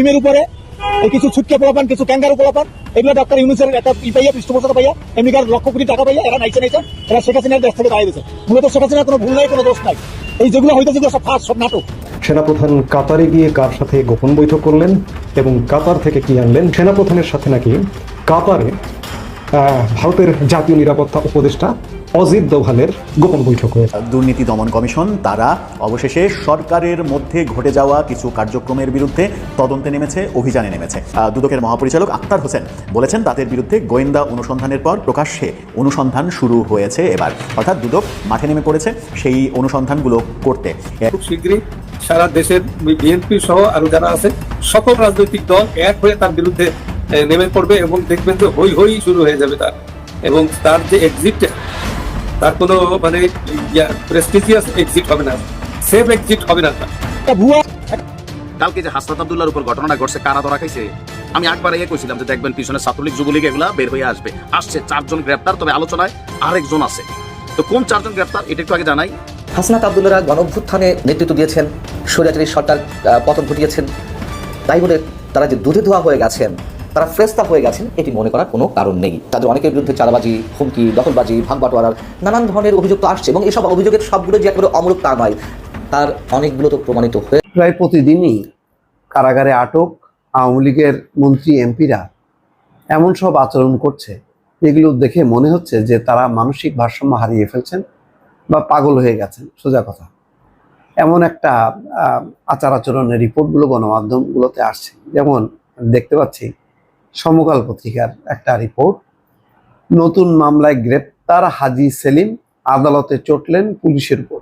থিমের উপরে, এই কিছু ছুটকে পোলাপান কিছু ক্যাঙ্গারু পোলাপান এগুলো ডক্টর ইউনুসের একটা ই পাইয়া, পৃষ্ঠপোষকতা পাইয়া এমনিকার লক্ষ কোটি টাকা পাইয়া, এরা নাইছে নাইছে, এরা শেখ হাসিনার দেশ থেকে দাঁড়িয়ে দিয়েছে মূলত শেখ হাসিনার কোনো ভুল নাই, কোনো দোষ নাই। এই যেগুলো হইতেছে যেগুলো সব ফাঁস, সব নাটক। সেনাপ্রধান কাতারে গিয়ে কার সাথে গোপন বৈঠক করলেন এবং কাতার থেকে কি আনলেন? সেনাপ্রধানের সাথে নাকি কাতারে ভারতের জাতীয় নিরাপত্তা উপদেষ্টা অজিত দোভালের গোপন বৈঠক হয়েছে। দুর্নীতি দমন কমিশন তারা অবশেষে সরকারের মধ্যে ঘটে যাওয়া কিছু কার্যক্রমের বিরুদ্ধে তদন্তে নেমেছে অভিযানে নেমেছে। দুদকের মহাপরিচালক আক্তার হোসেন বলেছেন তাদের বিরুদ্ধে গোয়েন্দা অনুসন্ধানের পর প্রকাশ্যে অনুসন্ধান শুরু হয়েছে এবার। অর্থাৎ দুদক মাঠে নেমে পড়েছে সেই অনুসন্ধানগুলো করতে। খুব শীঘ্রই সারা দেশের বিএনপি সহ আরও যারা আছে সকল রাজনৈতিক দল এক হয়ে তার বিরুদ্ধে নেমে পড়বে এবং দেখবেন যে হই হই শুরু হয়ে যাবে তার। এবং তার যে এক্সিট তার কোনো মানে প্রেস্টিজিয়াস এক্সিট হবে না। সেফ এক্সিট হবে না। ভুয়া কালকে যে হাসনাত আব্দুল্লাহর উপর ঘটনাটা ঘটছে কারা ধরা খাইছে? আমি একবার ইয়ে কইছিলাম যে দেখবেন পিছনে ছাত্রলীগ যুবলীগ এগুলা বের হয়ে আসবে। আসছে চারজন গ্রেপ্তার তবে আলোচনায় আরেকজন আছে। তো কোন চারজন গ্রেপ্তার এটা একটু আগে জানাই। হাসনাত আবদুল্লারা গণঅভ্যুত্থানে নেতৃত্ব দিয়েছেন স্বৈরাচারী সরকার পতন ঘটিয়েছেন। তাই বলে তারা যে দুধে ধোয়া হয়ে গেছেন তারা ফ্রেস্তা হয়ে গেছেন, এটি মনে করার কোনো কারণ নেই। তাদের অনেকের বিরুদ্ধে চাঁদাবাজি, হুমকি, দখলবাজি ভাগবাটোয়ারার নানান ধরনের অভিযোগ তো আসছে এবং এসব অভিযোগের সবগুলো যে একেবারে অমূলক তা নয়, তার অনেকগুলো তো প্রমাণিত হয়ে প্রায় প্রতিদিনই কারাগারে আটক আওয়ামী লীগের মন্ত্রী, এমপিরা এমন সব আচরণ করছে, এগুলো দেখে মনে হচ্ছে যে তারা মানসিক ভারসাম্য হারিয়ে ফেলছেন বা পাগল হয়ে গেছেন, সোজা কথা। এমন একটা আচার আচরণের রিপোর্টগুলো গণমাধ্যমগুলোতে আসছে। যেমন দেখতে পাচ্ছি সমকাল পত্রিকার একটা রিপোর্ট নতুন মামলায় গ্রেপ্তার হাজি সেলিম, আদালতে চটলেন পুলিশের উপর।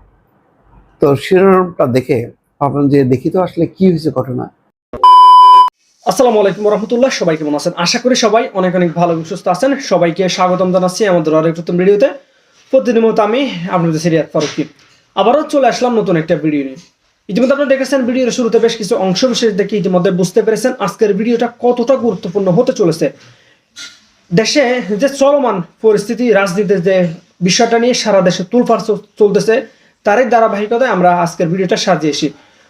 তো শিরোনামটা দেখে ভাবলাম যে দেখি তো আসলে কি হয়েছে ঘটনা। আসসালামু আলাইকুম রহমতুল্লাহ সবাই কেমন আছেন? আশা করি সবাই অনেক অনেক ভালো সুস্থ আছেন। সবাইকে স্বাগতম জানাচ্ছি আমাদের আরেক নতুন ভিডিওতে। প্রতিদিনের মতো আমি আপনাদের সিরিয়াত ফারুকি। আবারও চলে আসলাম নতুন একটা ভিডিও নিয়ে। ইতিমধ্যে আপনারা দেখেছেন ভিডিওর শুরুতে বেশ কিছু অংশ বিশেষ দেখে ইতিমধ্যে বুঝতে পেরেছেন আজকের ভিডিওটা কতটা গুরুত্বপূর্ণ হতে চলেছে। দেশে যে চলমান পরিস্থিতি, রাজনীতির যে বিষয়টা নিয়ে সারা দেশে তুলফার চলতেছে, তারই ধারাবাহিকতায় আমরা আজকের ভিডিওটা সাজিয়েছি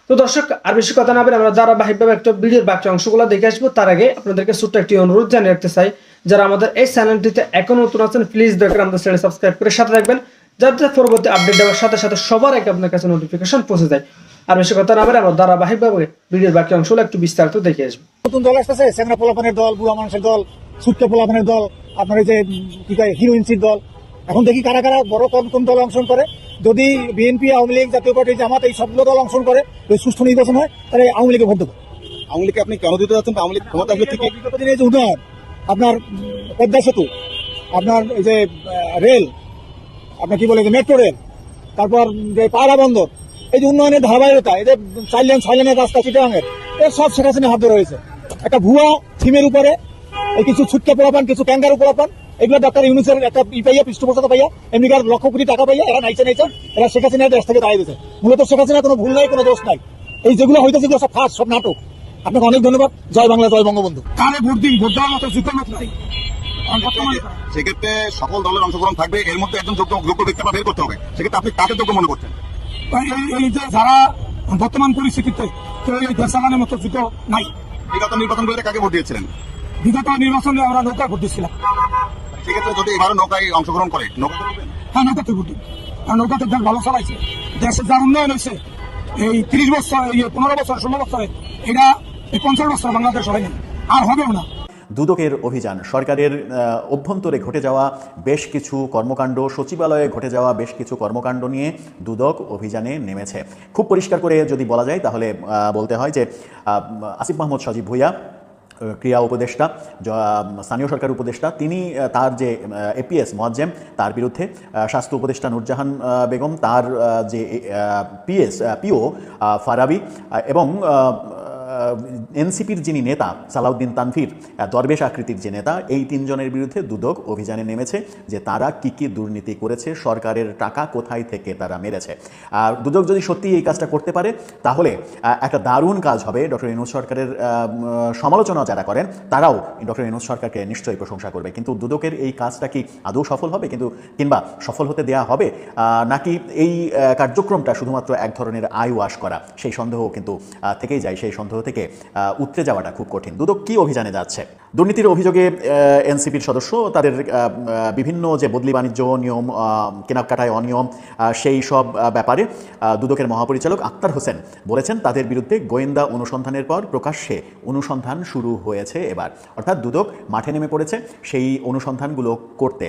তো দর্শক, আর বেশি কথা না বলে আমরা ধারাবাহিকভাবে একটা ভিডিওর বাকি অংশগুলো দেখে আসব। তার আগে আপনাদেরকে ছোট্ট একটি অনুরোধ জানিয়ে রাখতে চাই, যারা আমাদের এই চ্যানেলটিতে এখন নতুন আছেন প্লিজ দেখেন আমাদের চ্যানেল সাবস্ক্রাইব করে সাথে রাখবেন যাতে পরবর্তী আপডেট দেওয়ার সাথে সাথে সবার আগে আপনার কাছে নোটিফিকেশন পৌঁছে যায়। আর বেশি কথা না বলে আমরা ধারাবাহিকভাবে ভিডিওর বাকি অংশগুলো একটু বিস্তারিত দেখে আসব। নতুন দল আসতেছে সেনা পোলাপানের দল বুড়া মানুষের দল ছুটকে পোলাপানের দল আপনার এই যে কি কয় হিরোইনসির দল। এখন দেখি কারা কারা বড় কোন কোন দল অংশগ্রহণ করে। যদি বিএনপি আওয়ামী লীগ জাতীয় পার্টি জামাত এই সবগুলো দল অংশগ্রহণ করে যদি সুষ্ঠু নির্বাচন হয় তাহলে আওয়ামী লীগে ভোট দেবো। আওয়ামী লীগকে আপনি কেন দিতে যাচ্ছেন? আওয়ামী লীগ ক্ষমতা আসলে দিনে যে উন্নয়ন আপনার পদ্মা সেতু আপনার এই যে রেল আপনার কি বলে যে মেট্রো রেল তারপর যে পায়রা বন্দর এই যে উন্নয়নের ধারাবাহিকতা এই যে চার লেন ছয় লেনের রাস্তা চিটাঙের এর সব শেখ হাসিনা হাত রয়েছে। একটা ভুয়া থিমের উপরে এই কিছু ছুটকে পোলাপান কিছু ক্যাঙ্গারু পোলাপান এগুলো ডক্টর ইউনুসের একটা ই পাইয়া পৃষ্ঠপোষকতা পাইয়া এমনিকার লক্ষ কোটি টাকা পাইয়া এরা নাইছে নাইছে এরা শেখ হাসিনার দেশ থেকে দাঁড়িয়ে দিয়েছে। মূলত শেখ হাসিনার কোনো ভুল নাই কোনো দোষ নাই। এই যেগুলো হইতেছে যেগুলো সব ফাঁস সব নাটক। আপনাকে অনেক ধন্যবাদ। জয় বাংলা জয় বঙ্গবন্ধু। কারে ভোট দিন ভোট দেওয়ার মতো যোগ্য লোক নাই। সেক্ষেত্রে সকল দলের অংশগ্রহণ থাকবে এর মধ্যে একজন যোগ্য যোগ্য ব্যক্তি বের করতে হবে। সেক্ষেত্রে আপনি কাকে যোগ্য মনে করছেন? যারা বর্তমান পরিস্থিতিতে কেউ এই দেশ মতো নাই বিগত নির্বাচন করে কাকে ভোট দিয়েছিলেন? বিগত নির্বাচনে আমরা নৌকা ভোট দিচ্ছিলাম সেক্ষেত্রে যদি এবারও নৌকায় অংশগ্রহণ করে নৌকা হ্যাঁ নৌকাতে ভোট নৌকাতে দেশ ভালো চালাইছে। দেশের যা উন্নয়ন হয়েছে এই তিরিশ বছর এই পনেরো বছর ষোলো বছরে এটা এই পঞ্চাশ বছর বাংলাদেশ হয়নি। আর হবেও না। দুদকের অভিযান। সরকারের অভ্যন্তরে ঘটে যাওয়া বেশ কিছু কর্মকাণ্ড, সচিবালয়ে ঘটে যাওয়া বেশ কিছু কর্মকাণ্ড নিয়ে দুদক অভিযানে নেমেছে। খুব পরিষ্কার করে যদি বলা যায়, তাহলে বলতে হয় যে আসিফ মাহমুদ সজীব ভুইয়া ক্রিয়া উপদেষ্টা স্থানীয় সরকার উপদেষ্টা, তিনি তার যে এপিএস মোয়াজ্জেম, তার বিরুদ্ধে স্বাস্থ্য উপদেষ্টা নুরজাহান বেগম, তার যে পিএস পিও ফারাবি এবং এনসিপির যিনি নেতা, সালাউদ্দিন তানভীর দরবেশ আকৃতির যে নেতা, এই তিনজনের বিরুদ্ধে দুদক অভিযানে নেমেছে যে তারা কি কি দুর্নীতি করেছে, সরকারের টাকা কোথায় থেকে তারা মেরেছে। আর দুদক যদি সত্যিই এই কাজটা করতে পারে, তাহলে একটা দারুণ কাজ হবে। ডক্টর ইনুজ সরকারের সমালোচনা যারা করেন, তারাও ডক্টর ইনুজ সরকারকে নিশ্চয়ই প্রশংসা করবে। কিন্তু দুদকের এই কাজটা কি আদৌ সফল হবে? কিন্তু, কিংবা সফল হতে দেয়া হবে? নাকি এই কার্যক্রমটা শুধুমাত্র এক ধরনের আয় ওয়াশ করা, সেই সন্দেহ কিন্তু থেকেই যায়। সেই সন্দেহ থেকে উতরে যাওয়াটা খুব কঠিন। দুদক কি অভিযানে যাচ্ছে? দুর্নীতির অভিযোগে এনসিপির সদস্য, তাদের বিভিন্ন যে বদলি বাণিজ্য নিয়ম কেনাকাটায় অনিয়ম সেই সব ব্যাপারে দুদকের মহাপরিচালক আক্তার হোসেন বলেছেন, তাদের বিরুদ্ধে গোয়েন্দা অনুসন্ধানের পর প্রকাশ্যে অনুসন্ধান শুরু হয়েছে এবার। অর্থাৎ দুদক মাঠে নেমে পড়েছে সেই অনুসন্ধানগুলো করতে।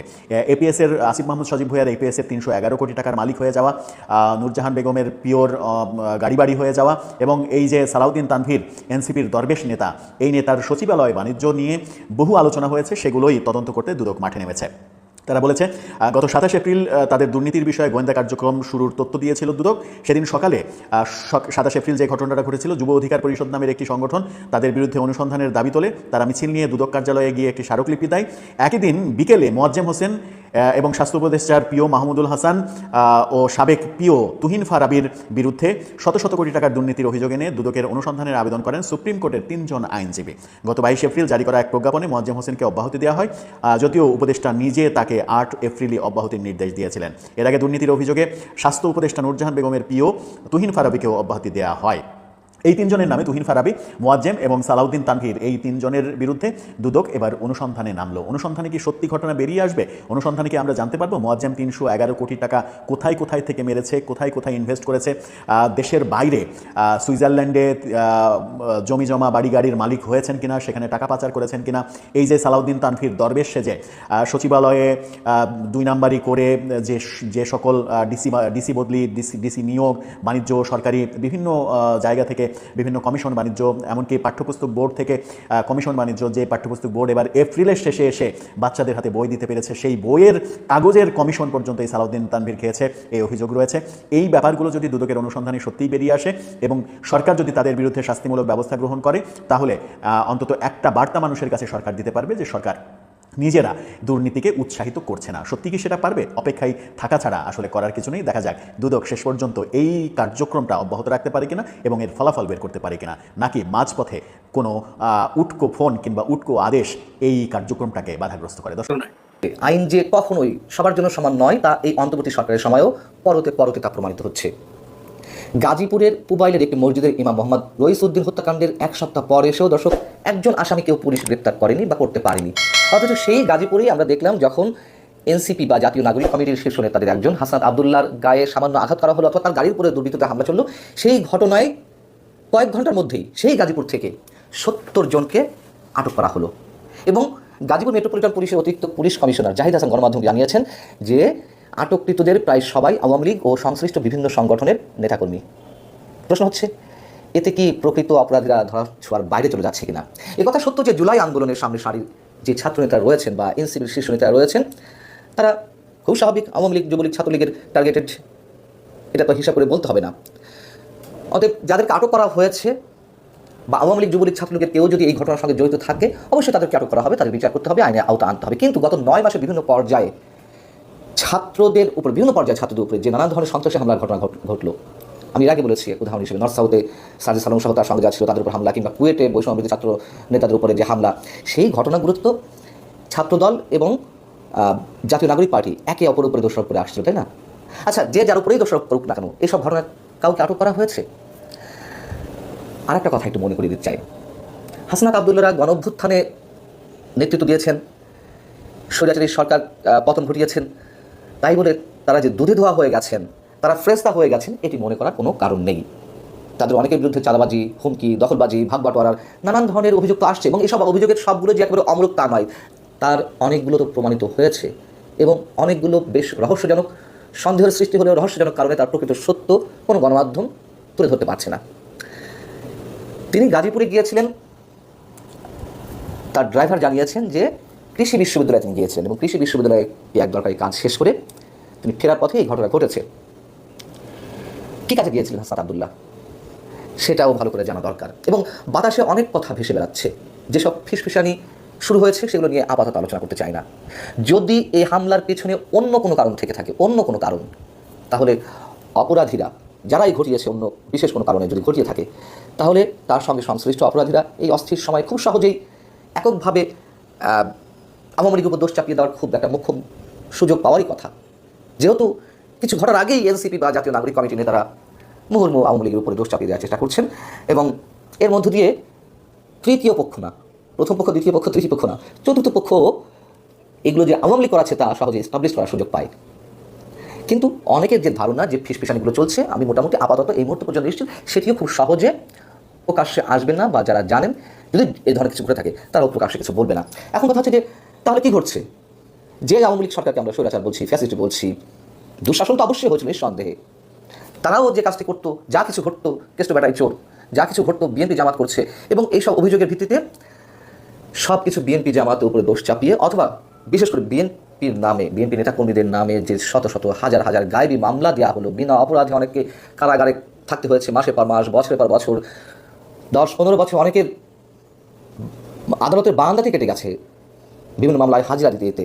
এপিএসের আসিফ মাহমুদ সজীব ভুইয়ার এপিএসের তিনশো এগারো কোটি টাকার মালিক হয়ে যাওয়া নূরজাহান বেগমের পিওর গাড়ি বাড়ি হয়ে যাওয়া এবং এই যে সালাউদ্দিন তানভীর এনসিপির দরবেশ নেতা, এই নেতার সচিবালয় বাণিজ্য নিয়ে বহু আলোচনা হয়েছে, সেগুলোই তদন্ত করতে দুদক মাঠে নেমেছে। তারা বলেছে গত সাতাশ এপ্রিল তাদের দুর্নীতির বিষয়ে গোয়েন্দা কার্যক্রম শুরুর তথ্য দিয়েছিল দুদক। সেদিন সকালে সাতাশ এপ্রিল যে ঘটনাটা ঘটেছিল, যুব অধিকার পরিষদ নামের একটি সংগঠন তাদের বিরুদ্ধে অনুসন্ধানের দাবি তোলে। তারা মিছিল নিয়ে দুদক কার্যালয়ে গিয়ে একটি স্মারকলিপি দেয়। একই দিন বিকেলে মোয়াজ্জেম হোসেন এবং স্বাস্থ্য উপদেষ্টার পিও মাহমুদুল হাসান ও সাবেক পিও তুহিন ফারাবির বিরুদ্ধে শত শত কোটি টাকার দুর্নীতির অভিযোগ এনে দুদকের অনুসন্ধানের আবেদন করেন সুপ্রিম কোর্টের তিনজন আইনজীবী। গত বাইশ এপ্রিল জারি করা এক প্রজ্ঞাপনে মোয়াজ্জেম হোসেনকে অব্যাহতি দেওয়া হয়। যদিও উপদেষ্টা নিজে তাকে আট এপ্রিলই অব্যাহতির নির্দেশ দিয়েছিলেন। এর আগে দুর্নীতির অভিযোগে স্বাস্থ্য উপদেষ্টা নুরজাহান বেগমের পিও তুহিন ফারাবিকেও অব্যাহতি দেওয়া হয়। এই তিনজনের নামে তুহিন ফারাবি, মোয়াজ্জেম এবং সালাউদ্দিন তানভীর এই তিনজনের বিরুদ্ধে দুদক এবার অনুসন্ধানে নামলো। অনুসন্ধানে কি সত্যি ঘটনা বেরিয়ে আসবে? অনুসন্ধানে কি আমরা জানতে পারব? মোয়াজ্জেম তিনশো এগারো কোটি টাকা কোথায় কোথায় থেকে মেরেছে, কোথায় কোথায় ইনভেস্ট করেছে? দেশের বাইরে সুইজারল্যান্ডে জমি জমা বাড়ি গাড়ির মালিক হয়েছেন কিনা, সেখানে টাকা পাচার করেছেন কিনা? এই যে সালাউদ্দিন তানভীর দরবেশ সেজে সচিবালয়ে দুই নাম্বারি করে যে যে সকল ডিসি ডিসি বদলি, ডিসি ডিসি নিয়োগ, বাণিজ্য, সরকারি বিভিন্ন জায়গা থেকে বিভিন্ন কমিশন বাণিজ্য, এমনকি পাঠ্যপুস্তক বোর্ড থেকে কমিশন বাণিজ্য যে পাঠ্যপুস্তক বোর্ড এবার এপ্রিলের শেষে এসে বাচ্চাদের হাতে বই দিতে পেরেছে। সেই বইয়ের কাগজের কমিশন পর্যন্ত এই সালাউদ্দিন তানভীর খেয়েছে। এই অভিযোগ রয়েছে। এই ব্যাপারগুলো যদি দুদকের অনুসন্ধানে সত্যিই বেরিয়ে আসে এবং সরকার যদি তাদের বিরুদ্ধে শাস্তিমূলক ব্যবস্থা গ্রহণ করে, তাহলে অন্তত একটা বার্তা মানুষের কাছে সরকার দিতে পারবে যে সরকার নিজেরা দুর্নীতিকে উৎসাহিত করছে না। সত্যি কি সেটা পারবে? অপেক্ষায় থাকা ছাড়া আসলে করার কিছু নেই। দেখা যাক দুদক শেষ পর্যন্ত এই কার্যক্রমটা অব্যাহত রাখতে পারে কিনা এবং এর ফলাফল বের করতে পারে কিনা। নাকি মাঝপথে কোনো উটকো ফোন কিংবা উটকো আদেশ এই কার্যক্রমটাকে বাধাগ্রস্ত করে? দর্শক আইন যে কখনোই সবার জন্য সমান নয়, তা এই অন্তর্বর্তী সরকারের সময়ও পরতে পরতে তা প্রমাণিত হচ্ছে। গাজীপুরের পুবাইলের একটি মসজিদের ইমাম মোহাম্মদ রইসউদ্দিন হত্যাকাণ্ডের এক সপ্তাহ পর এসেও দর্শক একজন আসামিকেও পুলিশ গ্রেপ্তার করেনি বা করতে পারেনি। অথচ সেই গাজীপুরেই আমরা দেখলাম যখন এনসিপি বা জাতীয় নাগরিক কমিটির শীর্ষ নেতাদের একজন হাসান আবদুল্লার গায়ে সামান্য আঘাত করা হলো অথবা তার গাড়ির উপরে দুর্বৃত্ততে হামলা চলল, সেই ঘটনায় কয়েক ঘণ্টার মধ্যেই সেই গাজীপুর থেকে সত্তর জনকে আটক করা হলো। এবং গাজীপুর মেট্রোপলিটন পুলিশের অতিরিক্ত পুলিশ কমিশনার জাহিদ হাসান গণমাধ্যম জানিয়েছেন যে আটককৃতদের প্রায় সবাই আওয়ামী লীগ ও সংশ্লিষ্ট বিভিন্ন সংগঠনের নেতাকর্মী। প্রশ্ন হচ্ছে, এতে কি প্রকৃত অপরাধীরা ধরা ছোঁয়ার বাইরে চলে যাচ্ছে কিনা? কথা সত্য যে জুলাই আন্দোলনের সামনে সারির যে ছাত্রনেতারা রয়েছেন বা এনসিপির শীর্ষ নেতারা রয়েছেন, তারা খুব স্বাভাবিক আওয়ামী লীগ যুবলীগ ছাত্রলীগের টার্গেটেড এটা তো হিসাব করে বলতে হবে না। অতএব যাদেরকে আটক করা হয়েছে বা আওয়ামী লীগ যুবলীগ ছাত্রলীগের কেউ যদি এই ঘটনার সঙ্গে জড়িত থাকে, অবশ্যই তাদেরকে আটক করা হবে, তাদের বিচার করতে হবে আইনে আওতা আনতে হবে। কিন্তু গত নয় মাসে বিভিন্ন পর্যায়ে ছাত্রদের উপর, বিভিন্ন পর্যায়ে ছাত্রদের উপরে যে নানান ধরনের সন্ত্রাসী হামলার ঘটনা ঘট- ঘটলো। আমি আগে বলেছি, উদাহরণ হিসেবে নর্থ সাউথে সাজি সালম সহ তার সঙ্গে যাচ্ছিল, তাদের উপর হামলা কিংবা কুয়েটে বৈষম্য ছাত্র নেতাদের উপরে যে হামলা, সেই ঘটনাগুলো তো ছাত্রদল এবং জাতীয় নাগরিক পার্টি একে অপর উপরে দোষারোপ করে আসছিল, তাই না? আচ্ছা যে যার উপরেই দোষারোপ করুক না কেন, এসব ঘটনা কাউকে আটক করা হয়েছে? আর একটা কথা একটু মনে করিয়ে দিতে চাই। হাসনাত আবদুল্লারা গণঅভ্যুত্থানে নেতৃত্ব দিয়েছেন, স্বৈরাচারী সরকার পতন ঘটিয়েছেন তাই বলে তারা যে দুধে ধোয়া হয়ে গেছেন, তারা ফ্রেস্তা হয়ে গেছেন, এটি মনে করার কোনো কারণ নেই। তাদের অনেকের বিরুদ্ধে চালাবাজি হুমকি, দখলবাজি, ভাগ নানান ধরনের অভিযোগ তো আসছে এবং এসব অভিযোগের সবগুলো যে একেবারে অমূলক তা নয়, তার অনেকগুলো তো প্রমাণিত হয়েছে এবং অনেকগুলো বেশ রহস্যজনক, সন্দেহের সৃষ্টি হলেও রহস্যজনক কারণে তার প্রকৃত সত্য কোনো গণমাধ্যম তুলে ধরতে পারছে না। তিনি গাজীপুরে গিয়েছিলেন, তার ড্রাইভার জানিয়েছেন যে কৃষি বিশ্ববিদ্যালয়ে তিনি গিয়েছিলেন এবং কৃষি বিশ্ববিদ্যালয়ে এক দরকারি কাজ শেষ করে তিনি ফেরার পথে এই ঘটনা ঘটেছে। কী কাজে গিয়েছিলেন হাসান আবদুল্লাহ? সেটাও ভালো করে জানা দরকার। এবং বাতাসে অনেক কথা ভেসে বেড়াচ্ছে। যেসব ফিসফিসানি শুরু হয়েছে সেগুলো নিয়ে আপাতত আলোচনা করতে চাই না। যদি এই হামলার পেছনে অন্য কোনো কারণ থেকে থাকে, অন্য কোনো কারণ, তাহলে অপরাধীরা, যারাই ঘটিয়েছে অন্য বিশেষ কোনো কারণে যদি ঘটিয়ে থাকে, তাহলে তার সঙ্গে সংশ্লিষ্ট অপরাধীরা এই অস্থির সময় খুব সহজেই এককভাবে আওয়ামী লীগের উপর দোষ চাপিয়ে দেওয়ার খুব একটা মুখ্য সুযোগ পাওয়ারই কথা। যেহেতু কিছু ঘটার আগেই এনসিপি বা জাতীয় নাগরিক কমিটি নেতারা মুহুর্মুহু আওয়ামী লীগের উপরে দোষ চাপিয়ে দেওয়ার চেষ্টা করছেন এবং এর মধ্য দিয়ে তৃতীয় পক্ষ না, প্রথম পক্ষ, দ্বিতীয় পক্ষ, তৃতীয় পক্ষ না, চতুর্থ পক্ষ এগুলো যে আওয়ামী লীগ করাচ্ছে তা সহজে এস্টাবলিশ করার সুযোগ পায়। কিন্তু অনেকের যে ধারণা যে ফিসফিসানিগুলো চলছে, আমি মোটামুটি আপাতত এই মুহূর্তে পর্যন্ত নিশ্চিত সেটিও খুব সহজে প্রকাশ্যে আসবে না বা যারা জানেন, যদি এই ধরনের কিছু ঘটে থাকে, তারাও প্রকাশ্যে কিছু বলবে না। এখন কথা হচ্ছে যে তাহলে কি ঘটছে? যে আওয়ামী লীগ সরকারকে আমরা স্বৈরাচার বলছি, ফ্যাসিস্ট বলছি, দুঃশাসন তো অবশ্যই হয়েছিল নিঃসন্দেহে। তারাও যে কাজটি করতো, যা কিছু ঘটতো, কেষ্ট বেটাই চোর, যা কিছু ঘটতো, বিএনপি জামাত করছে এবং এইসব অভিযোগের ভিত্তিতে সব কিছু বিএনপি জামাতের উপরে দোষ চাপিয়ে অথবা বিশেষ করে বিএনপির নামে, বিএনপি নেতাকর্মীদের নামে যে শত শত, হাজার হাজার গায়েবী মামলা দেওয়া হলো, বিনা অপরাধে অনেককে কারাগারে থাকতে হয়েছে মাসের পর মাস বছরের পর বছর, দশ পনেরো বছর অনেকের আদালতের বারান্দাতে কেটে গেছে। বিভিন্ন মামলায় হাজিরা দিতে দিতে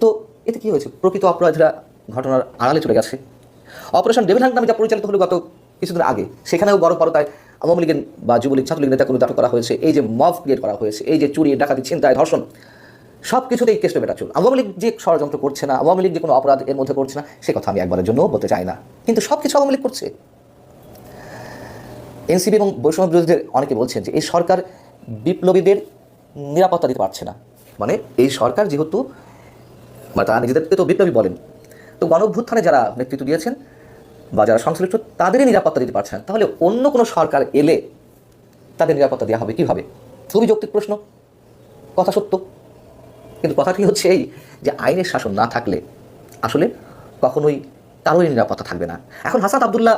তো এতে কী হয়েছে? প্রকৃত অপরাধীরা ঘটনার আড়ালে চলে গেছে। অপারেশন ডেভিল নামে যা পরিচালিত হলো গত কিছুদিন আগে, সেখানেও বড় পরতায় আওয়ামী লীগের বা যুবলীগ, ছাত্রলীগ নেতাকর্মী আটক করা হয়েছে। এই যে মব ক্রিয়েট করা হয়েছে, এই যে চুরি, ডাকাতি, ছিনতাই, ধর্ষণ সব কিছুতেই কেষ্ট বেটা চুল আওয়ামী লীগ যে ষড়যন্ত্র করছে না, আওয়ামী লীগ যে কোনো অপরাধ এর মধ্যে করছে না, সে কথা আমি একবারের জন্য বলতে চাই না। কিন্তু সব কিছু আওয়ামী লীগ করছে। এনসিপি এবং বৈষম্য বিরোধীদের অনেকে বলছেন যে এই সরকার বিপ্লবীদের নিরাপত্তা দিতে পারছে না। মানে এই সরকার যেহেতু মানে তারা নিজেদেরকে তো বিপ্লবী বলেন। তো গণভ্যুত্থানে যারা নেতৃত্ব দিয়েছেন বা যারা সংশ্লিষ্ট, তাদেরই নিরাপত্তা দিতে পারছেন। তাহলে অন্য কোনো সরকার এলে তাদের নিরাপত্তা দেওয়া হবে কীভাবে? খুবই যৌক্তিক প্রশ্ন। কথা সত্য। কিন্তু কথাটি হচ্ছে এই যে আইনের শাসন না থাকলে আসলে কখনোই কারোই নিরাপত্তা থাকবে না। এখন হাসান আবদুল্লাহ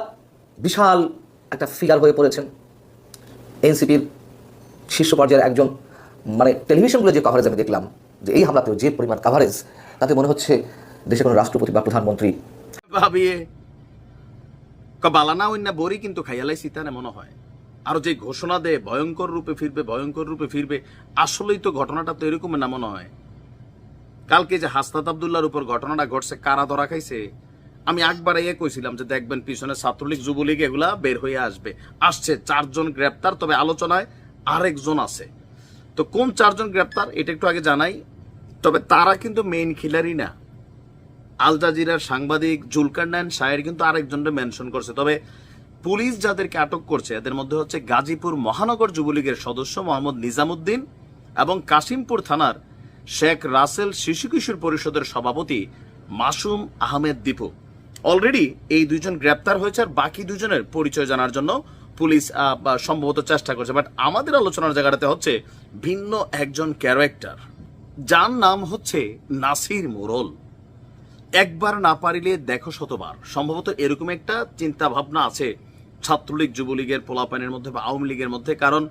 বিশাল একটা ফিগার হয়ে পড়েছেন। এনসিপির শীর্ষ পর্যায়ের একজন মানে টেলিভিশনগুলো যে কভারেজ আমি দেখলাম, যে এই হামলাতেও যে পরিমাণ কভারেজ তাতে মনে হচ্ছে দেশে কোনো রাষ্ট্রপতি বা প্রধানমন্ত্রী ভাবিয়ে কিন্তু খাইয়ালাই সীতানে মনে হয়। যে ঘোষণা দেয়, ভয়ঙ্কর রূপে ফিরবে, ভয়ঙ্কর রূপে ফিরবে, আসলেই তো ঘটনাটা তো এরকম না মনে হয়। কালকে যে হাসনাত আবদুল্লার উপর ঘটনাটা ঘটছে, কারা ধরা খাইছে? আমি একবার এ কইছিলাম যে দেখবেন পিছনে ছাত্রলীগ, যুবলীগ এগুলা বের হয়ে আসবে। আসছে চারজন গ্রেপ্তার, তবে আলোচনায় আরেকজন আছে। তো কোন চারজন গ্রেপ্তার, এটা একটু আগে জানাই। তবে তারা কিন্তু মেইন খিলারই না। আল জাজিরার সাংবাদিক জুলকার নাইন শায়ের কিন্তু আরেকজনকে মেনশন করছে। তবে পুলিশ যাদেরকে আটক করছে, এদের মধ্যে হচ্ছে গাজীপুর মহানগর যুবলীগের সদস্য মোহাম্মদ নিজামুদ্দিন এবং কাশিমপুর থানার শেখ রাসেল শিশু কিশোর পরিষদের সভাপতি মাসুম আহমেদ দীপু। অলরেডি এই দুজন গ্রেপ্তার হয়েছে আর বাকি দুজনের পরিচয় জানার জন্য পুলিশ সম্ভবত চেষ্টা করছে। বাট আমাদের আলোচনার জায়গাটাতে হচ্ছে ভিন্ন একজন ক্যারেক্টার যার নাম হচ্ছে নাসির মোরল। একবার না পারিলে দেখো শতবার। সম্ভবত এরকম একটা চিন্তা ভাবনা আছে ছাত্রলীগ, যুবলীগের পোলাপানের মধ্যে বা আওয়ামী লীগের মধ্যে, কারণ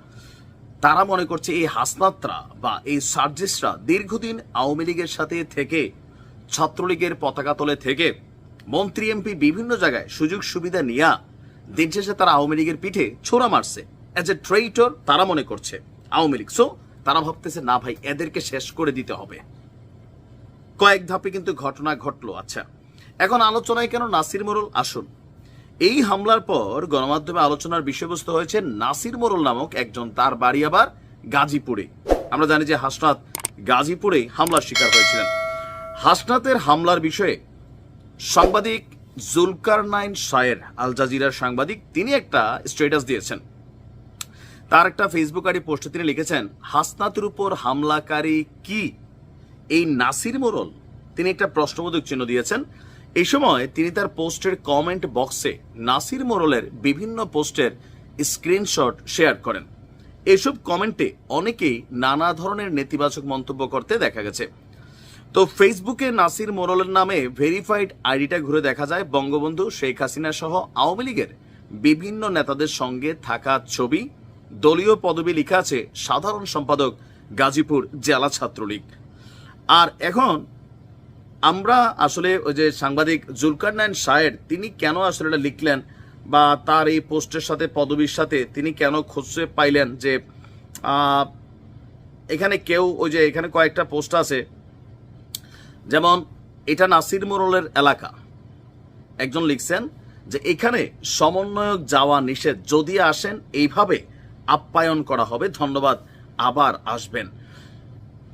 তারা মনে করছে এই হাসনাতরা বা এই সার্জিসরা দীর্ঘদিন আওয়ামী লীগের সাথে থেকে, ছাত্রলীগের পতাকা তলে থেকে, মন্ত্রী, এমপি বিভিন্ন জায়গায় সুযোগ সুবিধা নিয়া দিন শেষে তারা আওয়ামী লীগের পিঠে ছোড়া মারছে। অ্যাজ এ ট্রেইটর তারা মনে করছে, আওয়ামী লীগ। সো তারা ভাবতেছে, না ভাই, এদেরকে শেষ করে দিতে হবে। কয়েক ধাপে কিন্তু ঘটনা ঘটলো আচ্ছা। এখন আলোচনায় কেন নাসির মোরল আসুন? এই হামলার পর গণমাধ্যমে আলোচনার বিষয়বস্তু হয়েছে নাসির মোরল নামক একজন, তার বাড়ি আবার গাজীপুরে। আমরা জানি যে হাসনাত গাজীপুরে হামলার শিকার হয়েছিলেন। হাসনাতের হামলার বিষয়ে সাংবাদিক জুলকার নাইন শায়ের, আল জাজিরার সাংবাদিক, তিনি একটা স্ট্যাটাস দিয়েছেন। তার একটা ফেসবুক আইডি পোস্টে তিনি লিখেছেন, হাসনাতের উপর হামলাকারী কি? এই নাসির মোরল, তিনি একটা প্রশ্নবোধক চিহ্ন দিয়েছেন। এই সময় তিনি তার পোস্টের কমেন্ট বক্সে নাসির মোরলের বিভিন্ন পোস্টের স্ক্রিনশট শেয়ার করেন। এসব কমেন্টে অনেকেই নানা ধরনের নেতিবাচক মন্তব্য করতে দেখা গেছে। তো ফেসবুকে নাসির মোরলের নামে ভেরিফাইড আইডিটা ঘুরে দেখা যায় বঙ্গবন্ধু শেখ হাসিনা সহ আওয়ামী লীগের বিভিন্ন নেতাদের সঙ্গে থাকা ছবি। দলীয় পদবি লেখা আছে, সাধারণ সম্পাদক গাজীপুর জেলা ছাত্রলীগ। আর এখন আমরা আসলে ওই যে সাংবাদিক জুলকার নাইন শায়ের, তিনি কেন আসলে এটা লিখলেন বা তার এই পোস্টের সাথে, পদবীর সাথে তিনি কেন খুঁজে পাইলেন যে এখানে কেউ ওই যে এখানে কয়েকটা পোস্ট আছে যেমন, এটা নাসির মোরলের এলাকা। একজন লিখছেন যে, এখানে সমন্বয়ক যাওয়া নিষেধ। যদি আসেন, এইভাবে আপ্যায়ন করা হবে। ধন্যবাদ, আবার আসবেন।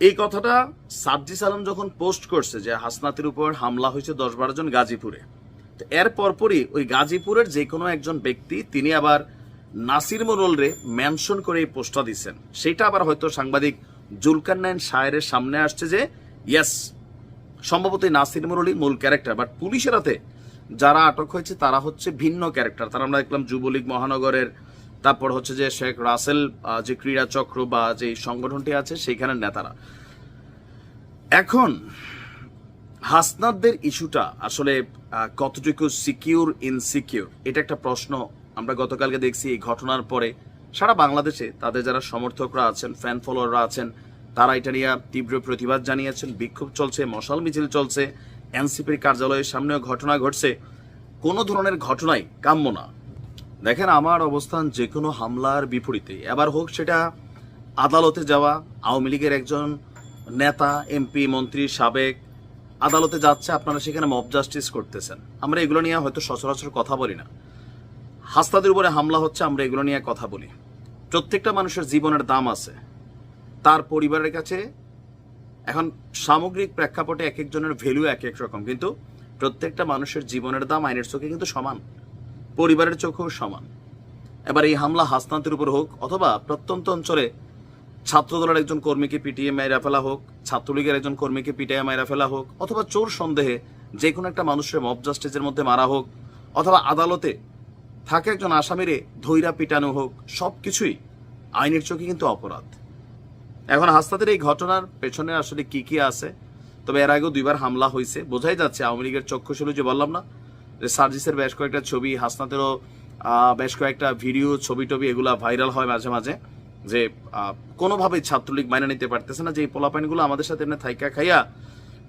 এই কথাটা সার্জিস আলম যখন পোস্ট করছে যে, হাসনাতের উপর হামলা হয়েছে দশ বারো জন গাজীপুরে, তো এর পরপরই ওই গাজীপুরের যে কোনো একজন ব্যক্তি, তিনি আবার নাসির মোরলরে মেনশন করে এই পোস্টটা দিচ্ছেন। সেটা আবার হয়তো সাংবাদিক জুলকার নাইন শায়ের সামনে আসছে যে ইয়েস সম্ভবত এই নাসির মোরলই মূল ক্যারেক্টার বাট পুলিশের হাতে যারা আটক হয়েছে তারা হচ্ছে ভিন্ন ক্যারেক্টার। তারা আমরা দেখলাম যুবলীগ মহানগরের, তারপর হচ্ছে যে শেখ রাসেল যে ক্রীড়া চক্র বা যে সংগঠনটি আছে সেইখানের নেতারা। এখন হাসনাদদের ইস্যুটা আসলে কতটুকু সিকিউর ইনসিকিউর এটা একটা প্রশ্ন আমরা গতকালকে দেখছি এই ঘটনার পরে। সারা বাংলাদেশে তাদের যারা সমর্থকরা আছেন ফ্যান ফলোয়াররা আছেন তারা এটা নিয়ে তীব্র প্রতিবাদ জানিয়েছেন। বিক্ষোভ চলছে, মশাল মিছিল চলছে, এনসিপির কার্যালয়ের সামনেও ঘটনা ঘটছে। কোনো ধরনের ঘটনাই কাম্য না। দেখেন, আমার অবস্থান যে কোনো হামলার বিপরীতে। এবার হোক সেটা আদালতে যাওয়া, আওয়ামী লীগের একজন নেতা, এমপি, মন্ত্রী, সাবেক আদালতে যাচ্ছে, আপনারা সেখানে মব জাস্টিস করতেছেন। আমরা এগুলো নিয়ে হয়তো সচরাচর কথা বলি না। হাস্তাদের উপরে হামলা হচ্ছে, আমরা এগুলো নিয়ে কথা বলি। প্রত্যেকটা মানুষের জীবনের দাম আছে। তার পরিবারের কাছে এখন সামগ্রিক প্রেক্ষাপটে এক একজনের ভ্যালু এক এক রকম। কিন্তু প্রত্যেকটা মানুষের জীবনের দাম আইনের চোখে কিন্তু সমান। পরিবারের চোখেও সমান। এবার এই হামলা হাসনাতের উপর হোক অথবা প্রত্যন্ত অঞ্চলে ছাত্রদলের একজন কর্মীকে পিটিয়ে মেয়েরা ফেলা হোক, ছাত্রলীগের একজন কর্মীকে পিটিয়ে মেয়েরা ফেলা হোক, অথবা চোর সন্দেহে যে কোনো একটা মানুষের মব জাস্টিসের মধ্যে মারা হোক, অথবা আদালতে থাকে একজন আসামিরে ধৈরা পিটানো হোক সব কিছুই আইনের চোখে কিন্তু অপরাধ। এখন হাস্তাদের এই ঘটনার পেছনে আসলে কি কি আছে? তবে এর আগেও দুইবার হামলা হয়েছে। বোঝাই যাচ্ছে আওয়ামী লীগের চক্ষুশুলু যে বললাম না, যে সার্জিসের বেশ কয়েকটা ছবি, হাসনাতেরও বেশ কয়েকটা ভিডিও, ছবি টবি এগুলা ভাইরাল হয় মাঝে মাঝে, যে কোনোভাবেই ছাত্রলীগ মাইনে নিতে পারতেছে না। যে এই পোলাপাইনগুলো আমাদের সাথে এমনি থাইকা খাইয়া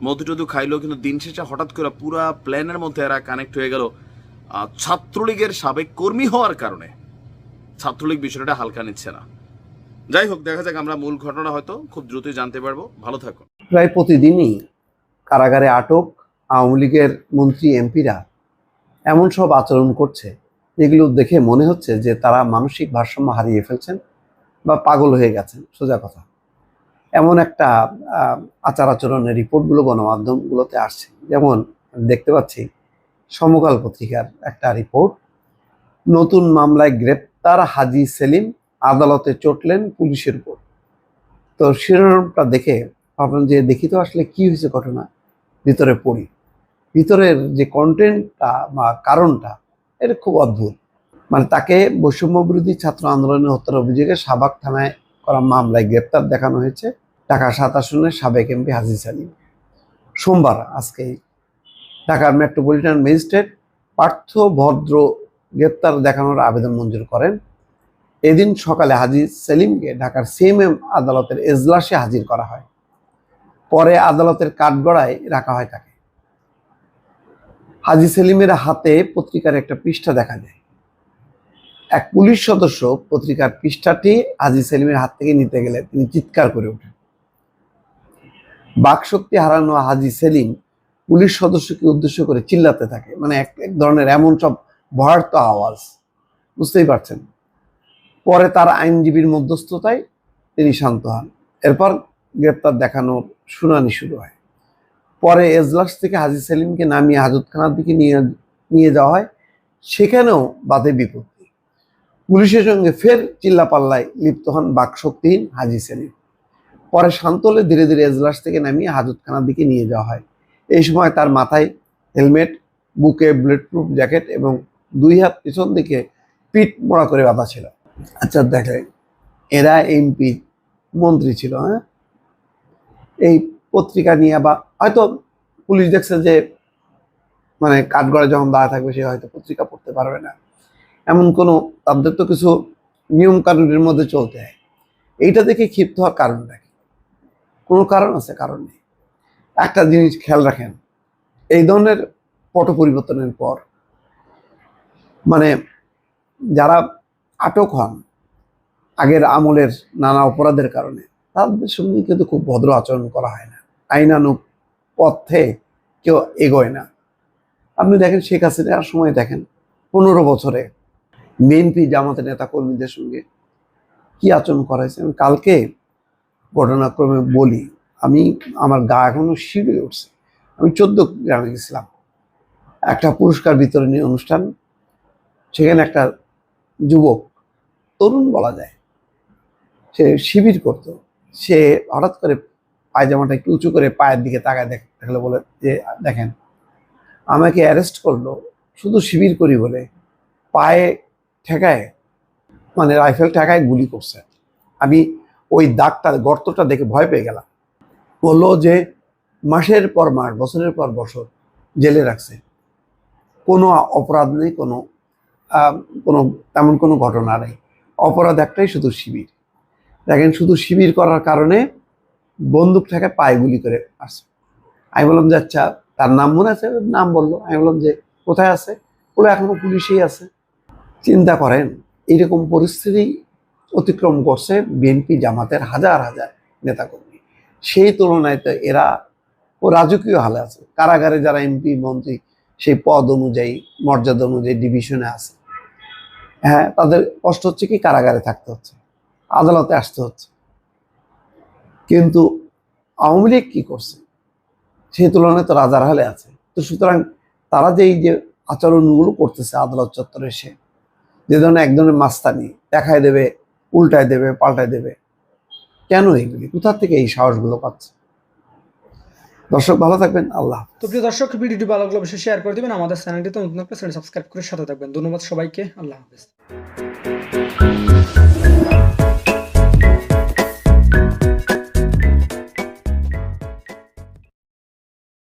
মধু টধু খাইলো কিন্তু দিন শেষে হঠাৎ করে পুরা প্ল্যানের মধ্যে এরা কানেক্ট হয়ে গেল ছাত্রলীগের সাবেক কর্মী হওয়ার কারণে। ছাত্রলীগ বিষয়টা হালকা নিচ্ছে না। যাই হোক, দেখা যাক আমরা মূল ঘটনা হয়তো খুব দ্রুতই জানতে পারব। ভালো থাকুন। প্রায় প্রতিদিনই কারাগারে আটক আওয়ামী লীগের মন্ত্রী, এমপিরা এমন সব আচরণ করছে, যেগুলো দেখে মনে হচ্ছে যে তারা মানসিক ভারসাম্য হারিয়ে ফেলছেন বা পাগল হয়ে গেছেন। সোজা কথা। এমন একটা আচার আচরণের রিপোর্টগুলো গণমাধ্যমগুলোতে আসছে। যেমন দেখতে পাচ্ছি সমকাল পত্রিকার একটা রিপোর্ট, নতুন মামলায় গ্রেপ্তার হাজি সেলিম আদালতে চটলেন পুলিশের উপর। তো শিরোনামটা দেখে ভাবলাম যে দেখি তো আসলে কি হয়েছে ঘটনা, ভিতরে পড়ি। ভিতরের যে কন্টেন্টটা বা কারণটা, এটা খুব অদ্ভুত। মানে তাকে বৈষম্য বিরোধী ছাত্র আন্দোলনের হত্যার অভিযোগে সাবাক থানায় করা মামলায় গ্রেপ্তার দেখানো হয়েছে ঢাকা সাত আসনের সাবেক এমপি হাজি সালিম। সোমবার আজকে ঢাকার মেট্রোপলিটন ম্যাজিস্ট্রেট পার্থ ভদ্র গ্রেপ্তার দেখানোর আবেদন মঞ্জুর করেন। এদিন সকালে হাজি সেলিমকে ঢাকার সিএমএম আদালতের এজলাসে হাজির করা হয়। পরে আদালতের কাঠগড়ায় রাখা হয় তাকে। হাজি সেলিমের হাতে পত্রিকার একটা পৃষ্ঠা দেখা যায়। এক পুলিশ সদস্য পত্রিকার পৃষ্ঠাটি হাজি সেলিমের হাত থেকে নিতে গেলে তিনি চিৎকার করে ওঠেন। বাকশক্তি হারানো হাজি সেলিম পুলিশ সদস্যকে উদ্দেশ্য করে চিল্লাতে থাকে। মানে এক এক ধরনের এমন সব ভয়ার্থ আওয়াজ। বুঝতেই পারছেন? পরে তার আইনজীবীর মধ্যস্থতায় তিনি শান্ত হন। এরপর গ্রেপ্তার দেখানোর শুনানি শুরু হয়। পরে এজলাস থেকে হাজি সেলিমকে নামিয়ে হাজতখানার দিকে নিয়ে নিয়ে যাওয়া হয়। সেখানেও বাধে বিপত্তি। পুলিশের সঙ্গে ফের চিল্লাপাল্লায় লিপ্ত হন বাকশক্তিহীন হাজি সেলিম। পরে শান্ত হলে ধীরে ধীরে এজলাস থেকে নামিয়ে হাজতখানার দিকে নিয়ে যাওয়া হয়। এই সময় তার মাথায় হেলমেট, বুকে বুলেট প্রুফ জ্যাকেট এবং দুই হাত পিছন দিকে পিঠ মোড়া করে বাঁধা ছিল। আচ্ছা দেখে এরা এমপি মন্ত্রী ছিল হ্যাঁ? এই পত্রিকা নিয়ে বা হয়তো পুলিশ দেখছে যে মানে কাঠগড়ে যখন দাঁড়া থাকবে, সে হয়তো পত্রিকা পড়তে পারবে না। এমন কোনো, তাদের তো কিছু নিয়ম কানুনের মধ্যে চলতে হয়। এইটা দেখে ক্ষিপ্ত হওয়ার কারণটা কি? কোনো কারণ আছে? কারণ নেই। একটা জিনিস খেয়াল রাখেন, এই ধরনের পট পরিবর্তনের পর মানে যারা আটক হন আগের আমলের নানা অপরাধের কারণে। তাদের সঙ্গে কিন্তু খুব ভদ্র আচরণ করা হয় না। আইনানুক পথে কেউ এগোয় না। আপনি দেখেন শেখ হাসিনার সময় দেখেন, পনেরো বছরে বিএনপি জামাতের নেতা কর্মীদের সঙ্গে কি আচরণ করা হয়েছে? আমি কালকে ঘটনাক্রমে বলি, আমি, আমার গা এখনও শিবে উঠছে। আমি চোদ্দ গ্রামে গেছিলাম। একটা পুরস্কার বিতরণী অনুষ্ঠান, সেখানে একটা যুবক তরুণ বলা যায়। সে শিবির করত। সে হঠাৎ করে পায়জামাটা একটু উঁচু করে পায়ের দিকে তাকায় দেখ, দেখলে বলে যে, দেখেন, আমাকে অ্যারেস্ট করল, শুধু শিবির করি বলে পায়ে ঠেকায় মানে রাইফেল ঠেকায় গুলি করছে। আমি ওই দাগটা গর্তটা দেখে ভয় পেয়ে গেলাম। বলল যে, মাসের পর মাস, বছরের পর বছর জেলে রাখছে। কোনো অপরাধ নেই, কোনো কোনো, তেমন কোনো ঘটনা নেই। অপরাধ একটাই শুধু শিবির। দেখেন, শুধু শিবির করার কারণে বন্দুক থেকে পায়ে গুলি করে আসছে। আমি বললাম যে আচ্ছা তার নাম মনে আছে? নাম বলল। আমি বললাম যে, কোথায় আছে? বলে, এখনও পুলিশেই আছে। চিন্তা করেন এইরকম পরিস্থিতি অতিক্রম করছে বিএনপি জামাতের হাজার হাজার নেতাকর্মী। সেই তুলনায় তো এরা ও রাজকীয় হালে আছে। কারাগারে যারা এমপি, মন্ত্রী, সেই পদ অনুযায়ী, মর্যাদা অনুযায়ী ডিভিশনে আছে। হ্যাঁ তাদের কষ্ট হচ্ছে কি? কারাগারে থাকতে হচ্ছে, আদালতে আসতে হচ্ছে। কিন্তু আওয়ামী লীগ কি করছে? সেই তুলনায় তো রাজার হালে আছে। তো সুতরাং তারা যে এই যে আচরণগুলো করতেছে আদালত চত্বরে এসে, যে ধরনের এক ধরনের মাস্তানি, দেখায় দেবে, উল্টায় দেবে, পাল্টায় দেবে, কেন এইগুলি? কোথা থেকে এই সাহসগুলো পাচ্ছে? দর্শক, ভালো থাকবেন। আল্লাহ। তো প্রিয় দর্শক, ভিডিওটি ভালো লাগলে অবশ্যই শেয়ার করে দিবেন। আমাদের চ্যানেলটিতে নতুন একটা চ্যানেল সাবস্ক্রাইব করে সাথে থাকবেন। ধন্যবাদ সবাইকে। আল্লাহ হাফেজ।